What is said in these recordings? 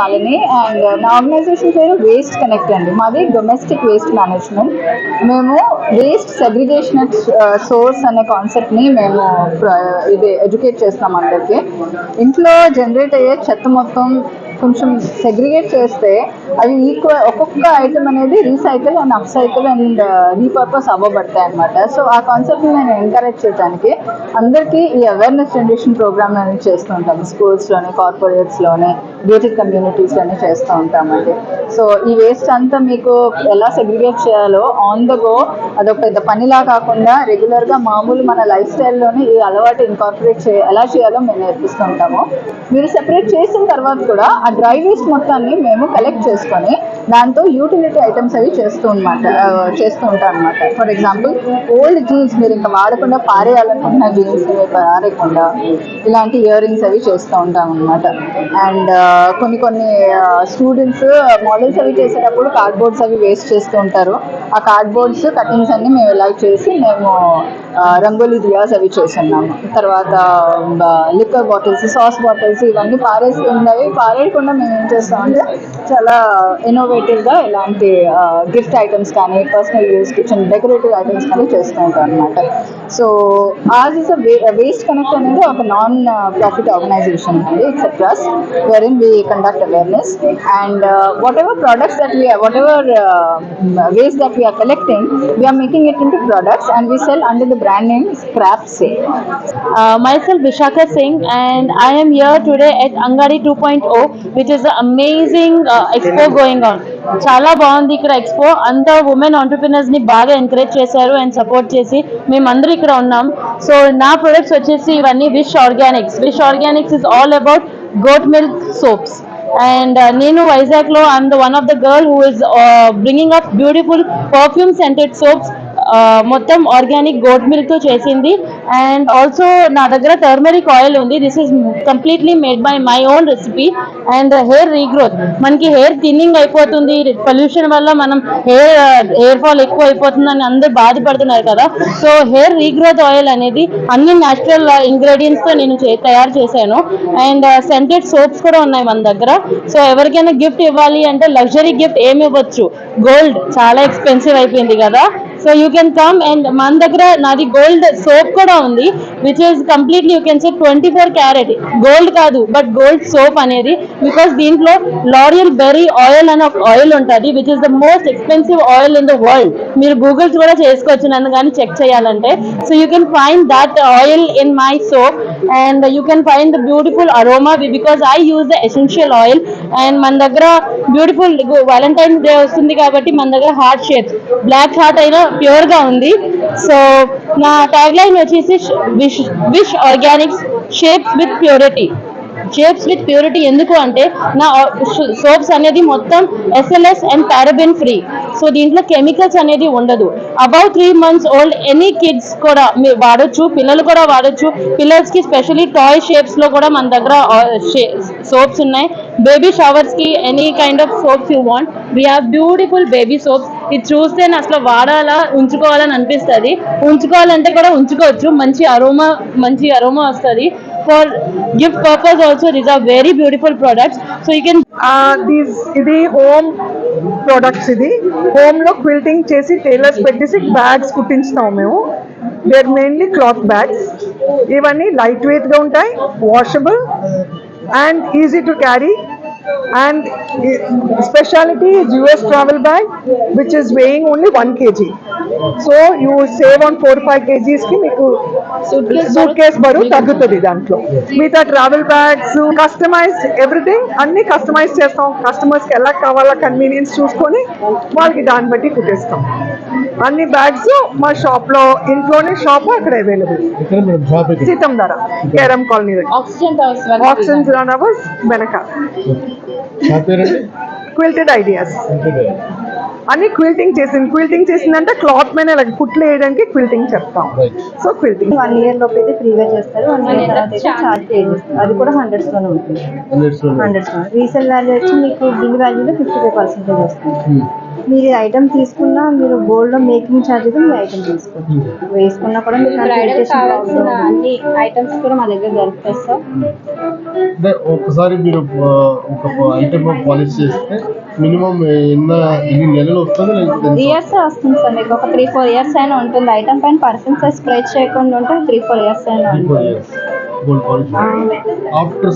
I'm Shalini and నా organisation పేరు waste connect అండి. మాది డొమెస్టిక్ వేస్ట్ మేనేజ్మెంట్ మేము వేస్ట్ సెగ్రిగేషన్ సోర్స్ అనే కాన్సెప్ట్ని మేము ప్ర- ఇది ఎడ్యుకేట్ చేస్తాం అందరికి. ఇంట్లో జనరేట్ అయ్యే చెత్త మొత్తం కొంచెం సెగ్రిగేట్ చేస్తే అవి ఈక్వల్ ఒక్కొక్క ఐటమ్ అనేది recycle and upcycle and repurpose అవ్వబడతాయి అనమాట సో ఆ కాన్సెప్ట్ని నేను ఎంకరేజ్ చేయడానికి అందరికీ ఈ అవేర్నెస్ జనరేషన్ ప్రోగ్రామ్ అనేది చేస్తూ ఉంటాము. స్కూల్స్లోనే కార్పొరేట్స్లోనే గేటెడ్ కమ్యూనిటీస్లోనే చేస్తూ ఉంటామండి. సో ఈ వేస్ట్ అంతా మీకు ఎలా సెగ్రిగేట్ చేయాలో ఆన్ ద గో అదొక పెద్ద పనిలా కాకుండా రెగ్యులర్గా మామూలు మన లైఫ్ స్టైల్లోనే ఈ అలవాటు ఇన్కార్పొరేట్ చే ఎలా చేయాలో మేము నేర్పిస్తూ ఉంటాము. మీరు సెపరేట్ చేసిన తర్వాత కూడా డ్రై వేస్ట్ మొత్తాన్ని మేము కలెక్ట్ చేసుకొని దాంతో యూటిలిటీ ఐటమ్స్ అవి చేస్తూ అనమాట చేస్తూ ఉంటాం అనమాట ఫర్ ఎగ్జాంపుల్ ఓల్డ్ జీన్స్ మీరు ఇంకా వాడకుండా పారేయాలనుకుంటున్న జీన్స్ పారేయకుండా ఇలాంటి ఇయర్ రింగ్స్ అవి చేస్తూ ఉంటాం అనమాట అండ్ కొన్ని కొన్ని స్టూడెంట్స్ మోడల్స్ అవి చేసేటప్పుడు కార్డ్బోర్డ్స్ అవి వేస్ట్ చేస్తూ ఉంటారు. ఆ కార్డ్బోర్డ్స్ కటింగ్స్ అన్ని మేము ఇలా చేసి మేము రంగోలీ దియాస్ అవి చేస్తున్నాము. తర్వాత లిక్కర్ బాటిల్స్ సాస్ బాటిల్స్ ఇవన్నీ పారేస్తున్నవి పారేయకుండా మేము ఏం చేస్తామంటే చాలా ఎన్నో ఇన్నోవేటివ్గా ఇలాంటి గిఫ్ట్ ఐటమ్స్ కానీ personal use kitchen decorative items కానీ చేస్తూ ఉంటాం అనమాట so as is waste connect అనేది ఒక నాన్ ప్రాఫిట్ ఆర్గనైజేషన్ అండి it's a trust where in we conduct awareness and whatever products that we are, whatever uh, waste that we are collecting, we are making it into products and we sell under the brand name Scrap Sale. Uh, myself Vishaka Singh and I am here today at Angadi 2.0 which is an amazing uh, expo going on. చాలా బాగుంది ఇక్కడ expo. అంతా women ఆంటర్ప్రినర్స్ని బాగా encourage చేశారు and support చేసి మేమందరూ ఇక్కడ ఉన్నాం. సో నా ప్రొడక్ట్స్ వచ్చేసి ఇవన్నీ Wish Organics Wish Organics is all about goat milk soaps and నేను వైజాగ్లో I'm the one of the girl who is bringing up beautiful perfume scented soaps మొత్తం ఆర్గానిక్ గోట్ మిల్క్తో చేసింది. అండ్ ఆల్సో నా దగ్గర టర్మరిక్ ఆయిల్ ఉంది. This is completely made by my own recipe and hair regrowth మనకి hair thinning అయిపోతుంది. Pollution వల్ల మనం హెయిర్ హెయిర్ ఫాల్ ఎక్కువ అయిపోతుందని అందరూ బాధపడుతున్నారు కదా. సో హెయిర్ రీగ్రోత్ ఆయిల్ అనేది అన్ని న్యాచురల్ ఇంగ్రీడియంట్స్తో నేను తయారు చేశాను. అండ్ సెంటెడ్ సోప్స్ కూడా ఉన్నాయి మన దగ్గర. సో ఎవరికైనా గిఫ్ట్ ఇవ్వాలి అంటే లగ్జరీ గిఫ్ట్ ఏమి ఇవ్వచ్చు? గోల్డ్ చాలా ఎక్స్పెన్సివ్ అయిపోయింది కదా. So you can come and మన దగ్గర నాది గోల్డ్ సోప్ కూడా ఉంది which is completely you can say twenty four carat gold కాదు బట్ గోల్డ్ సోప్ అనేది బికాస్ దీంట్లో లారియల్ బెర్రీ ఆయిల్ అనే ఒక ఆయిల్ ఉంటుంది which is the most expensive oil in the world మీరు గూగుల్స్ కూడా చేసుకోవచ్చు నన్ను కానీ చెక్ చేయాలంటే. So you can find that oil in my soap and you can find the beautiful aroma because I use the essential oil and మన దగ్గర beautiful Valentine's Day వస్తుంది కాబట్టి మన దగ్గర హార్ట్ షేప్ బ్లాక్ హార్ట్ అయినా ప్యూర్గా ఉంది. సో నా ట్యాగ్ లైన్ వచ్చేసి wish wish organics shapes with purity shapes with purity ఎందుకు అంటే నా సోప్స్ అనేది మొత్తం SLS and paraben free so దీంట్లో కెమికల్స్ అనేది ఉండదు. About three months old any kids కూడా మీరు వాడొచ్చు పిల్లలు కూడా వాడొచ్చు. పిల్లర్స్కి స్పెషలీ స్పెషల్లీ టాయ్ షేప్స్లో కూడా మన దగ్గర సోప్స్ ఉన్నాయి. Baby షవర్స్కి any kind of soaps you want we have beautiful baby soaps ఇది చూస్తే అసలు వాడాలా ఉంచుకోవాలని అనిపిస్తుంది. ఉంచుకోవాలంటే కూడా ఉంచుకోవచ్చు. మంచి అరోమా మంచి అరోమా వస్తుంది. For gift purpose also these are very beautiful products so you can these ఇది హోమ్ ప్రొడక్ట్స్ ఇది. హోమ్లో క్విల్టింగ్ చేసి టైలర్స్ పెట్టేసి బ్యాగ్స్ కుట్టించుతాం మేము. దేర్ మెయిన్లీ క్లాత్ బ్యాగ్స్ ఇవన్నీ లైట్ వెయిట్గా ఉంటాయి washable and easy to carry and speciality is US travel bag which is weighing only one kg so you save on four five కేజీస్కి మీకు suitcase బరువు తగ్గుతుంది దాంట్లో. మిగతా ట్రావెల్ బ్యాగ్స్ కస్టమైజ్డ్ ఎవ్రీథింగ్ అన్ని customise చేస్తాం. కస్టమర్స్కి ఎలా కావాలా కన్వీనియన్స్ చూసుకొని వాళ్ళకి దాన్ని బట్టి కుట్టేస్తాం. అన్ని బ్యాగ్స్ మా షాప్లో ఇంట్లోనే షాప్ అక్కడ అవైలబుల్ సీతం ధర కేరం colony oxygen oxygen run hours వెనక. క్విల్టెడ్ ఐడియాస్ అన్ని క్విల్టింగ్ చేసింది. క్విల్టింగ్ చేసిందంటే క్లాత్ మీద ఇలా కుట్లు వేయడానికి క్విల్టింగ్ చెప్తాం. So quilting. వన్ ఇయర్ లోపు అయితే ఫ్రీగా చేస్తారు. వన్ ఇయర్ పే చేస్తారు అది కూడా హండ్రెడ్స్లోనే ఉంటుంది. హండ్రెడ్స్లో రీసేల్ వాల్యూ వచ్చి మీకు బిల్ వాల్యూలో ఫిఫ్టీ ఫైవ్ పర్సెంటేజ్ వస్తుంది. మీరు ఐటమ్ తీసుకున్నా మీరు గోల్డ్లో మేకింగ్ ఛార్జెస్ మీ ఐటమ్ తీసుకోవచ్చు. వేసుకున్నా కూడా మీకు కావాల్సిన అన్ని ఐటమ్స్ కూడా మా దగ్గర దొరుకుతాయి సార్ అంటే ఒకసారి మీరు ఒక ఐటమ్ పాలిష్ చేస్తే మినిమం ఎన్న ఎన్ని నెలలు వస్తుంది లేకపోతే ఎంత? ఇయర్స్ వస్తుంది సార్ మీకు. ఒక త్రీ ఫోర్ ఇయర్స్ అయినా ఉంటుంది. ఐటమ్ పైన పర్ఫ్యూమ్స్ స్ప్రే చేయకుండా ఉంటే త్రీ ఫోర్ ఇయర్స్ అయినా ఉంటుంది. Gold polish. ఆఫ్టర్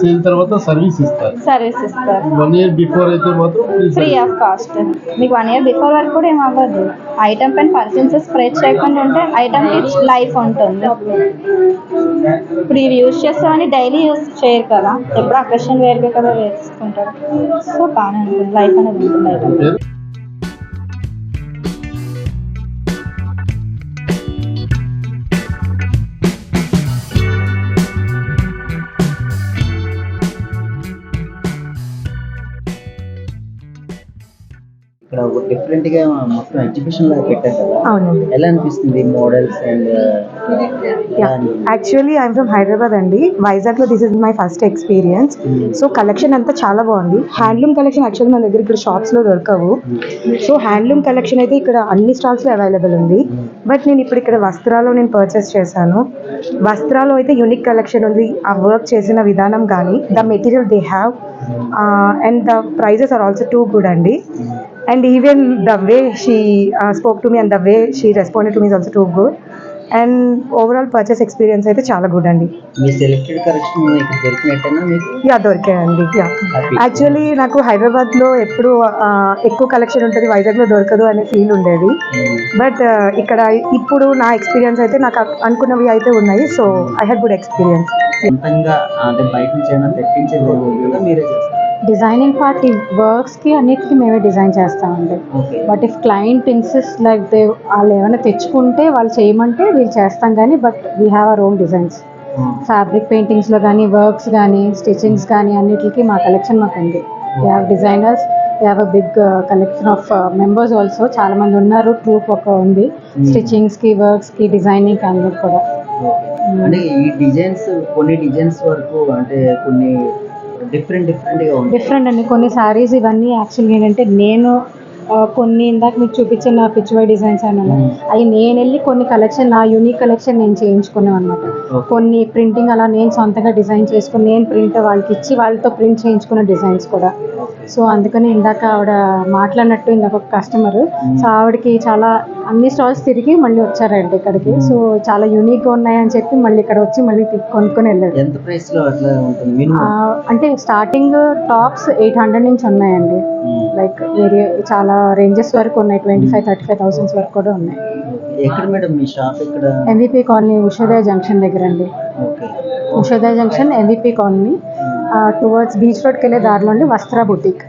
సేల్ తర్వాత సర్వీస్ ఇస్తారు. సర్వీస్ ఇస్తారు. వన్ ఇయర్ బిఫోర్ అయితే మాత్రం ఫ్రీ. ఆఫ్ కాస్ట్ మీకు వన్ ఇయర్ బిఫోర్ వరకు కూడా ఏం అవ్వదు. ఐటమ్ పైన పర్ఫ్యూమ్స్ స్ప్రే చేయకుండా ఉంటే ఐటమ్ లైఫ్ ఉంటుంది. ఇప్పుడు ఇవి యూజ్ చేస్తామని డైలీ యూజ్ చేయరు కదా. ఎప్పుడు అకేషన్ వేరుగా కదా వేసుకుంటారు. సో బాగానే ఉంటుంది. లైఫ్ అనేది ఉంటుంది. ఐటమ్ డిఫరెంట్గా మొత్తం ఎగ్జిబిషన్ లాగా పెట్టారు కదా. అవునండి. ఎలా అనిపిస్తుంది models and actually I'm from Hyderabad అండి. వైజాగ్లో this is my first experience so collection అంతా చాలా బాగుంది. హ్యాండ్లూమ్ కలెక్షన్ యాక్చువల్లీ మన దగ్గర ఇక్కడ షాప్స్లో దొరకవు. సో హ్యాండ్లూమ్ కలెక్షన్ అయితే ఇక్కడ అన్ని స్టాల్స్లో అవైలబుల్ ఉంది. బట్ నేను ఇప్పుడు ఇక్కడ వస్త్రాలో నేను పర్చేస్ చేశాను. వస్త్రాలో అయితే యూనిక్ కలెక్షన్ ఉంది. ఆ వర్క్ చేసిన విధానం కానీ the material they have and the prices are also too good అండి. And even the way she spoke to me and the way she responded to me also too good and overall purchase experience అయితే చాలా good అండి. Yeah దొరికాయండి. Yeah actually నాకు హైదరాబాద్లో ఎప్పుడు ఎక్కువ collection ఉంటుంది వైజాగ్లో దొరకదు అనే ఫీల్ ఉండేది. బట్ ఇక్కడ ఇప్పుడు నా ఎక్స్పీరియన్స్ అయితే నాకు అనుకున్నవి అయితే ఉన్నాయి. So I had good experience అంటే బయట నుంచి ఏమైనా తెప్పించేది ఉంటుందా మీరే చేస్తారు? డిజైనింగ్ పార్ట్ వర్క్స్కి అన్నిటికీ మేమే డిజైన్ చేస్తామండి. But if client insist like they వాళ్ళు ఏమైనా తెచ్చుకుంటే వాళ్ళు చేయమంటే వీళ్ళు చేస్తాం కానీ but we have our own designs. Fabric పెయింటింగ్స్లో కానీ వర్క్స్ కానీ స్టిచ్చింగ్స్ కానీ అన్నిటికి మా కలెక్షన్ మాకు ఉంది. We have designers we have a big collection of members also చాలా మంది ఉన్నారు ట్రూప్ ఒక ఉంది. స్టిచ్చింగ్స్కి వర్క్స్కి డిజైనింగ్ అన్నిటి కూడా. అంటే ఈ డిజైన్స్ కొన్ని డిజైన్స్ వరకు అంటే కొన్ని డిఫరెంట్ డిఫరెంట్ డిఫరెంట్ అండి. కొన్ని సారీస్ ఇవన్నీ యాక్చువల్గా ఏంటంటే నేను కొన్ని ఇందాక మీకు చూపించిన పిచ్వై డిజైన్స్ అని ఉన్నాయి. అవి నేను వెళ్ళి కొన్ని కలెక్షన్ నా యూనిక్ కలెక్షన్ నేను చేయించుకున్నాను అనమాట. కొన్ని ప్రింటింగ్ అలా నేను సొంతంగా డిజైన్ చేసుకుని నేను ప్రింట్ వాళ్ళకి ఇచ్చి వాళ్ళతో ప్రింట్ చేయించుకున్న డిజైన్స్ కూడా. సో అందుకని ఇందాక ఆవిడ మాట్లాడినట్టు ఇందాక ఒక కస్టమర్ సో ఆవిడకి చాలా అన్ని స్టాల్స్ తిరిగి మళ్ళీ వచ్చారండి ఇక్కడికి. సో చాలా యూనిక్గా ఉన్నాయని చెప్పి మళ్ళీ ఇక్కడ వచ్చి మళ్ళీ కొనుక్కొని వెళ్ళారు. ఎంత అట్లా ఉంటుంది? అంటే స్టార్టింగ్ టాప్స్ ఎయిట్ హండ్రెడ్ నుంచి ఉన్నాయండి. లైక్ వేరే చాలా రేంజెస్ వరకు ఉన్నాయి twenty five thirty five thousands వరకు కూడా ఉన్నాయి. ఎక్కడ మేడం మీ shop MVP colony Ushodaya junction దగ్గర అండి. Okay Ushodaya junction MVP colony towards beach రోడ్కి వెళ్ళే దారిలో అండి వస్త్ర బుటీక్